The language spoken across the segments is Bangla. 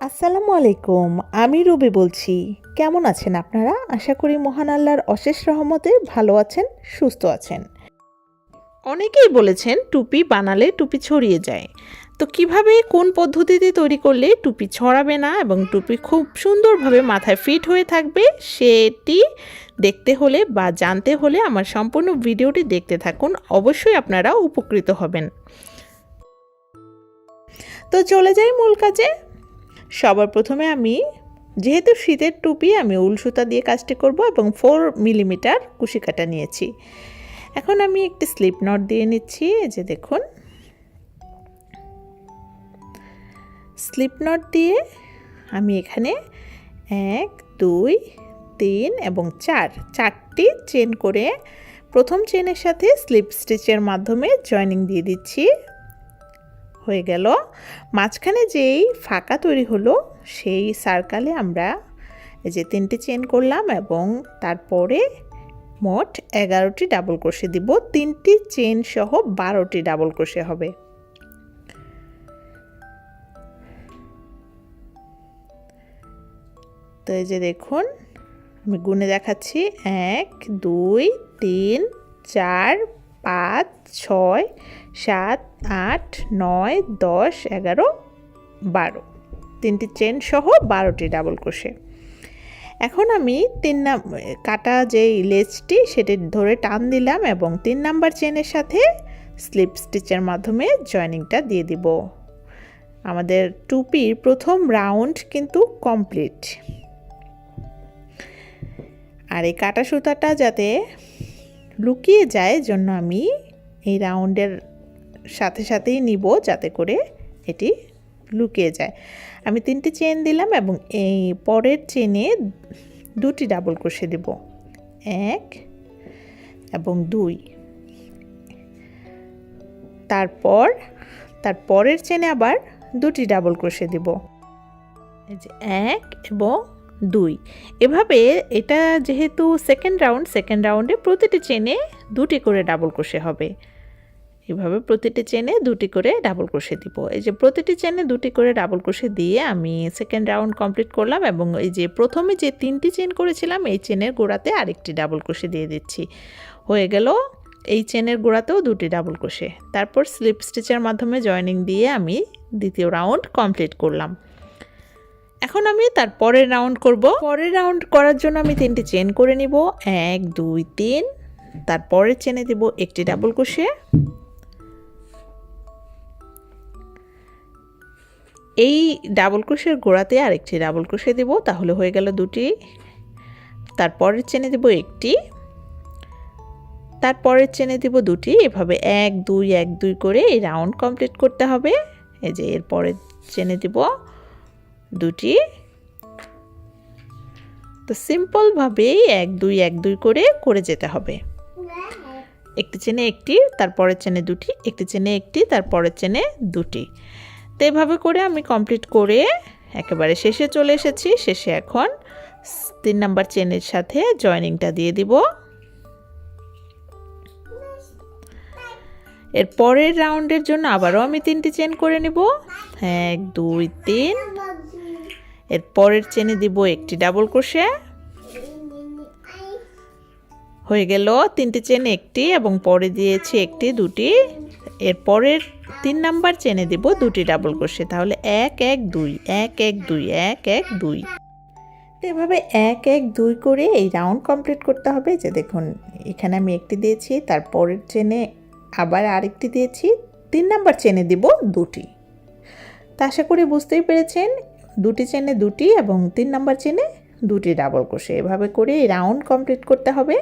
আসসালামু আলাইকুম, আমি রুবি বলছি। কেমন আছেন আপনারা? আশা করি মহান আল্লাহর অশেষ রহমতে ভালো আছেন, সুস্থ আছেন। অনেকেই বলেছেন, টুপি বানালে টুপি ছড়িয়ে যায়। তো কীভাবে, কোন পদ্ধতিতে তৈরি করলে টুপি ছড়াবে না এবং টুপি খুব সুন্দরভাবে মাথায় ফিট হয়ে থাকবে, সেটি দেখতে হলে বা জানতে হলে আমার সম্পূর্ণ ভিডিওটি দেখতে থাকুন। অবশ্যই আপনারা উপকৃত হবেন। তো চলে যাই মূল কাজে। সবার প্রথমে আমি, যেহেতু শীতের টুপি আমি উল সুতা দিয়ে কাজটি করব এবং ফোর মিলিমিটার কুশি কাটা নিয়েছি। এখন আমি একটি স্লিপ নট দিয়ে নিচ্ছি যে দেখুন। স্লিপ নট দিয়ে আমি এখানে এক, দুই, তিন এবং চার, চারটি চেন করে প্রথম চেনের সাথে স্লিপ স্টিচের মাধ্যমে জয়েনিং দিয়ে দিচ্ছি। হয়ে গেল। মাঝখানে যেই ফাঁকা তৈরি হলো, সেই সার্কালে আমরা এই যে তিনটি চেন করলাম এবং তারপরে মোট এগারোটি ডাবল ক্রোশে দিব। তিনটি চেন সহ বারোটি ডাবল ক্রোশে হবে। তো এই যে দেখুন, আমি গুনে দেখাচ্ছি। এক, দুই, তিন, চার পাঁচ, ছয়, সাত, আট, নয়, দশ, এগারো, বারো। তিনটি চেন সহ বারোটি ডাবল ক্রোশে এখন আমি তিন কাটা যেই লেজটি সেটি ধরে টান দিলাম এবং তিন নাম্বার চেনের সাথে স্লিপ স্টিচের মাধ্যমে জয়েনিংটা দিয়ে দিব। আমাদের টুপির প্রথম রাউন্ড কিন্তু কমপ্লিট আর এই কাটা সুতাটা যাতে লুকিয়ে যায় জন্য আমি এই রাউন্ডের সাথে সাথেই নিব যাতে করে এটি লুকিয়ে যায়। আমি তিনটি চেন দিলাম এবং এই পরের চেনে দুটি ডাবল ক্রোশে দেব। এক এবং দুই। তারপর, তার পরের চেনে আবার দুটি ডাবল ক্রোশে দেব। এই যে এক এবং দুই। এভাবে এটা যেহেতু সেকেন্ড রাউন্ড সেকেন্ড রাউন্ডে প্রতিটি চেনে দুটি করে ডাবল ক্রোশে হবে। এভাবে প্রতিটি চেনে দুটি করে ডাবল ক্রোশে দিব। এই যে প্রতিটি চেনে দুটি করে ডাবল ক্রোশে দিয়ে আমি সেকেন্ড রাউন্ড কমপ্লিট করলাম এবং এই যে প্রথমে যে তিনটি চেন করেছিলাম, এই চেনের গোড়াতে আরেকটি ডাবল ক্রোশে দিয়ে দিচ্ছি। হয়ে গেল এই চেনের গোড়াতেও দুটি ডাবল ক্রোশে তারপর স্লিপ স্টিচের মাধ্যমে জয়েনিং দিয়ে আমি দ্বিতীয় রাউন্ড কমপ্লিট করলাম। এখন আমি তার পরের রাউন্ড করব। পরের রাউন্ড করার জন্য আমি তিনটি চেন করে নিব। এক, দুই, তিন। তারপরের চেনে দিব একটি ডাবল ক্রোশে এই ডাবল ক্রোশের গোড়াতে আরেকটি ডাবল ক্রোশে দেব, তাহলে হয়ে গেল দুটি। তারপরের চেনে দেব একটি। তারপরের চেনে দেব দুটি। এভাবে এক, দুই এক, দুই করে এই রাউন্ড কমপ্লিট করতে হবে। এই যে এরপরের চেনে দেব দুটি। তো সিম্পলভাবেই এক, দুই এক, দুই করে করে যেতে হবে। একটি চেনে একটি, তারপরের চেনে দুটি, একটি চেনে একটি, তারপরের চেনে দুটি। তো এভাবে করে আমি কমপ্লিট করে একেবারে শেষে চলে এসেছি। শেষে এখন তিন নাম্বার চেনের সাথে জয়েনিংটা দিয়ে দিব। এর পরের রাউন্ডের জন্য আবারও আমি তিনটি চেন করে নিব। এক, দুই, তিন। এর পরের চেনে দিব একটি ডাবল ক্রোশে হয়ে গেল তিনটি চেন একটি এবং পরে দিয়েছি একটি, দুটি। এর পরের তিন নাম্বার চেনে দিব দুটি ডাবল ক্রোশে তাহলে এক এক, দুই, এক এক, দুই, এক এক, দুই। এভাবে এক এক, দুই করে এই রাউন্ড কমপ্লিট করতে হবে। যে দেখুন, এখানে আমি একটি দিয়েছি, তার পরের চেনে আবার আরেকটি দিয়েছি। তিন নাম্বার চেনে দিব দুটি। তা আশা করি বুঝতেই পেরেছেন দুটি চেনে দুটি এবং তিন নাম্বার চেনে দুটি ডাবল ক্রোশে। এভাবে করে এই রাউন্ড কমপ্লিট করতে হবে।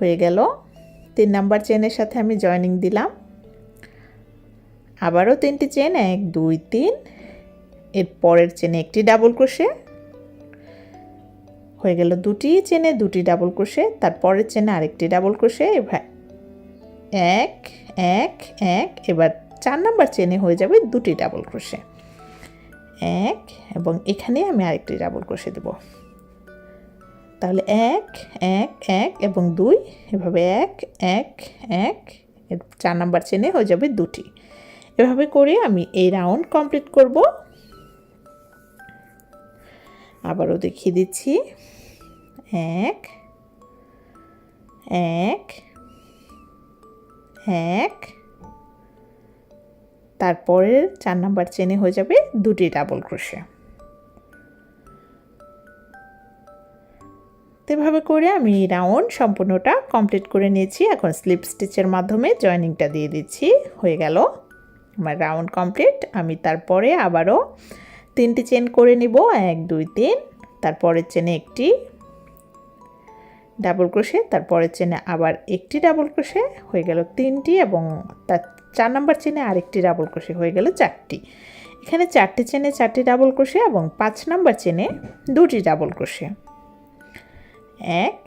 হয়ে গেল। তিন নাম্বার চেনের সাথে আমি জয়েনিং দিলাম। আবারও তিনটি চেন, এক, দুই, তিন। এর পরের চেনে একটি ডাবল ক্রোশে। হয়ে গেল দুটি চেনে দুটি ডাবল ক্রোশে। তার পরের চেনে আরেকটি ডাবল ক্রোশে। এক এক এক। এবার চার নাম্বার চেনে হয়ে যাবে দুটি ডাবল ক্রোশে। এক, এবং এখানে আমি আরেকটি ডাবল ক্রোশে দেব। তাহলে এক এক এক, এবং দুই, এভাবে এক এক এক চার নাম্বার চেনে হয়ে যাবে দুটি। এভাবে করে আমি এই রাউন্ড কমপ্লিট করব। আবারও দেখিয়ে দিচ্ছি। এক এক এক তারপরে চার নাম্বার চেনে হয়ে যাবে দুটি ডাবল ক্রোশে। এভাবে করে আমি রাউন্ড সম্পূর্ণটা কমপ্লিট করে নিয়েছি। এখন স্লিপ স্টিচের মাধ্যমে জয়েনিংটা দিয়ে দিচ্ছি। হয়ে গেল আমার রাউন্ড কমপ্লিট। আমি তারপরে আবারও তিনটি চেন করে নিব, এক, দুই, তিন। তারপরের চেনে একটি ডাবল ক্রোশে, তারপরের চেনে আবার একটি ডাবল ক্রোশে। হয়ে গেল তিনটি এবং তার চার নম্বর চেনে আরেকটি ডাবল ক্রোশে হয়ে গেল চারটি। এখানে চারটি চেনে চারটি ডাবল ক্রোশে এবং পাঁচ নাম্বার চেনে দুটি ডাবল ক্রোশে। এক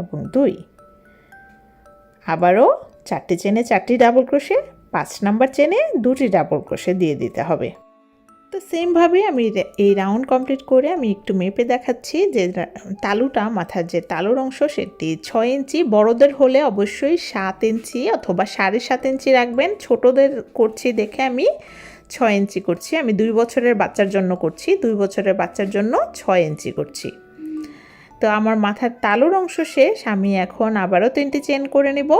এবং দুই। আবারও চারটি চেনে চারটি ডাবল ক্রোশে, পাঁচ নাম্বার চেনে দুটি ডাবল ক্রোশে দিয়ে দিতে হবে। তো সেমভাবে আমি এই রাউন্ড কমপ্লিট করে আমি একটু মেপে দেখাচ্ছি যে তালুটা মাথার যে তালুর অংশ সেটি ছয় ইঞ্চি, বড়দের হলে অবশ্যই সাত ইঞ্চি অথবা সাড়ে সাত ইঞ্চি রাখবেন। ছোটদের করছি দেখে আমি ছয় ইঞ্চি করছি। আমি দুই বছরের বাচ্চার জন্য করছি, দুই বছরের বাচ্চার জন্য ছয় ইঞ্চি করছি। তো আমার মাথার তালুর অংশ শেষ, আমি এখন আবারও তিনটি চেন করে নেব।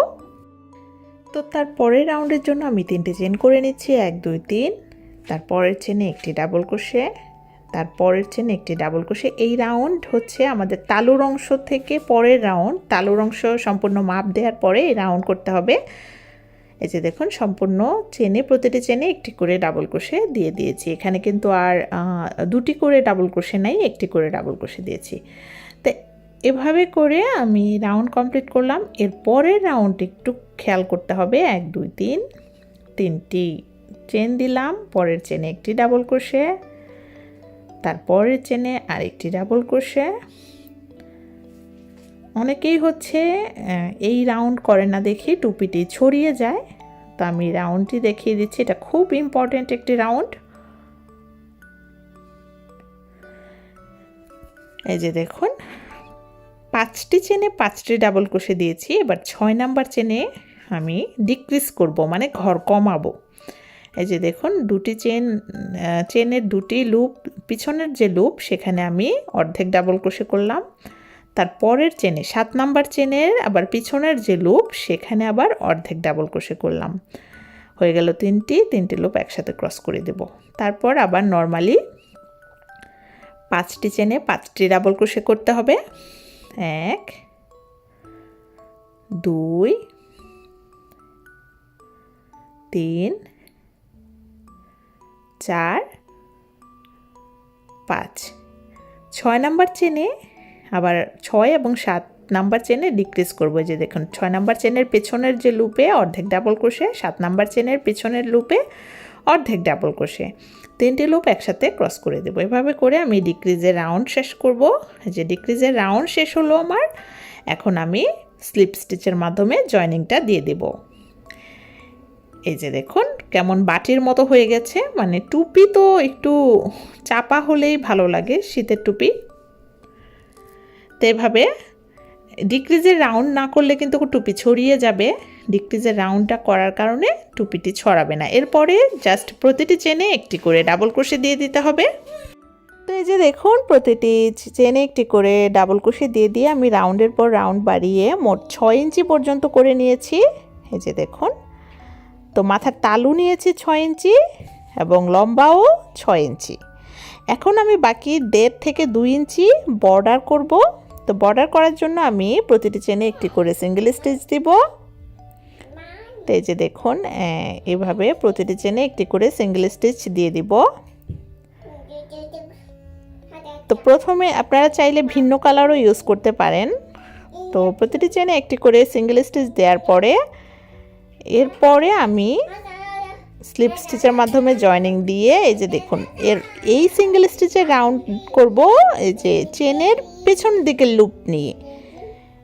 তো তার পরের রাউন্ডের জন্য আমি তিনটি চেন করে নিচ্ছি, এক, দুই, তিন। তারপরের চেনে একটি ডাবল কোষে তারপরের চেনে একটি ডাবল কোষে এই রাউন্ড হচ্ছে আমাদের তালুর অংশ থেকে পরের রাউন্ড তালুর অংশ সম্পূর্ণ মাপ দেওয়ার পরে এই রাউন্ড করতে হবে। এই যে দেখুন, সম্পূর্ণ চেনে প্রতিটি চেনে একটি করে ডাবল কোষে দিয়ে দিয়েছি। এখানে কিন্তু আর দুটি করে ডাবল কোষে নাই, একটি করে ডাবল কোষে দিয়েছি। তো এভাবে করে আমি রাউন্ড কমপ্লিট করলাম। এর পরের রাউন্ড একটু খেয়াল করতে হবে। এক, দুই, তিন। তিনটি চেন দিলাম, পরের চেনে একটি ডাবল ক্রোশে তারপরের চেনে আরেকটি ডাবল ক্রোশে। অনেকেই হচ্ছে এই রাউন্ড করে না দেখি টুপিটি ছড়িয়ে যায়। তো আমি রাউন্ডটি দেখিয়ে দিচ্ছি, এটা খুব ইম্পর্ট্যান্ট একটি রাউন্ড। এই যে দেখুন, পাঁচটি চেনে পাঁচটি ডাবল ক্রোশে দিয়েছি, এবার ছয় নাম্বার চেনে আমি ডিক্রিজ করব মানে ঘর কমাবো। এই যে দেখুন, দুটি চেন চেনের দুটি লুপ পিছনের যে লুপ সেখানে আমি অর্ধেক ডাবল ক্রোশে করলাম। তারপরের চেনে সাত নাম্বার চেনের আবার পিছনের যে লুপ সেখানে আবার অর্ধেক ডাবল ক্রোশে করলাম। হয়ে গেল তিনটি তিনটি লুপ একসাথে ক্রস করে দেব। তারপর আবার নর্মালি পাঁচটি চেনে পাঁচটি ডাবল ক্রোশে করতে হবে। এক, দুই, তিন চার, পাঁচ। ছয় নাম্বার চেনে আবার ছয় এবং সাত নাম্বার চেনে ডিক্রিজ করব যে দেখুন, ছয় নাম্বার চেনের পেছনের যে লুপে অর্ধেক ডাবল ক্রোশে সাত নাম্বার চেনের পেছনের লুপে অর্ধেক ডাবল ক্রোশে তিনটি লুপ একসাথে ক্রস করে দেবো। এভাবে করে আমি ডিক্রিজের রাউন্ড শেষ করব। যে ডিক্রিজের রাউন্ড শেষ হলো আমার। এখন আমি স্লিপ স্টিচের মাধ্যমে জয়েনিংটা দিয়ে দেবো। এই যে দেখুন, কেমন বাটির মতো হয়ে গেছে। মানে টুপি তো একটু চাপা হলেই ভালো লাগে, শীতের টুপি। তো এভাবে ডিক্রিজের রাউন্ড না করলে কিন্তু টুপি ছড়িয়ে যাবে। ডিক্রিজের রাউন্ডটা করার কারণে টুপিটি ছড়াবে না। এরপরে জাস্ট প্রতিটি চেনে একটি করে ডাবল ক্রোশে দিয়ে দিতে হবে। তো এই যে দেখুন, প্রতিটি চেনে একটি করে ডাবল ক্রোশে দিয়ে দিয়ে আমি রাউন্ডের পর রাউন্ড বাড়িয়ে মোট ছয় ইঞ্চি পর্যন্ত করে নিয়েছি। এই যে দেখুন তো মাথার তালু নিয়েছি ছয় ইঞ্চি এবং লম্বাও ছয় ইঞ্চি। এখন আমি বাকি দেড় থেকে দুই ইঞ্চি বর্ডার করব। তো বর্ডার করার জন্য আমি প্রতিটি চেনে একটি করে সিঙ্গেল স্টিচ দিব। তো যে দেখুন এভাবে প্রতিটি চেনে একটি করে সিঙ্গেল স্টিচ দিয়ে দিব। তো প্রথমে আপনারা চাইলে ভিন্ন কালারও ইউজ করতে পারেন। তো প্রতিটি চেনে একটি করে সিঙ্গেল স্টিচ দেওয়ার পরে এরপরে আমি স্লিপ স্টিচের মাধ্যমে জয়েনিং দিয়ে, এই যে দেখুন, এর এই সিঙ্গেল স্টিচে রাউন্ড করব, এই যে চেনের পেছন দিকের লুপ নিয়ে।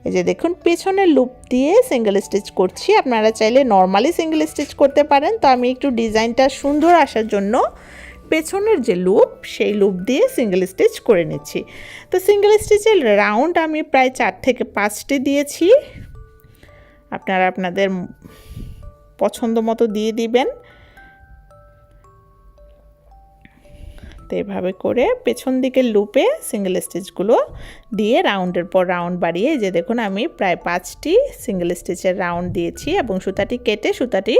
এই যে দেখুন, পেছনের লুপ দিয়ে সিঙ্গেল স্টিচ করছি। আপনারা চাইলে নর্মালি সিঙ্গেল স্টিচ করতে পারেন। তো আমি একটু ডিজাইনটা সুন্দর আসার জন্য পেছনের যে লুপ সেই লুপ দিয়ে সিঙ্গেল স্টিচ করে নিচ্ছি। তো সিঙ্গেল স্টিচের রাউন্ড আমি প্রায় চার থেকে পাঁচটি দিয়েছি। আপনারা আপনাদের পছন্দ মতো দিয়ে দিবেন। তো এভাবে করে পেছন দিকের লুপে সিঙ্গেল স্টিচগুলো দিয়ে রাউন্ডের পর রাউন্ড বাড়িয়ে যে দেখুন আমি প্রায় পাঁচটি সিঙ্গেল স্টিচের রাউন্ড দিয়েছি এবং সুতাটি কেটে সুতাটি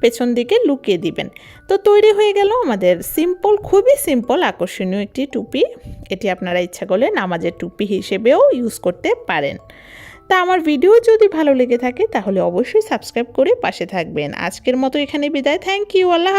পেছন দিকে লুকিয়ে দিবেন। তো তৈরি হয়ে গেল আমাদের সিম্পল খুবই সিম্পল আকর্ষণীয় একটি টুপি। এটি আপনারা ইচ্ছা করলে নামাজের টুপি হিসেবেও ইউজ করতে পারেন। তা আমার ভিডিও যদি ভালো লেগে থাকে তাহলে অবশ্যই সাবস্ক্রাইব করে পাশে থাকবেন। আজকের মতো এখানে বিদায়। Thank you Allah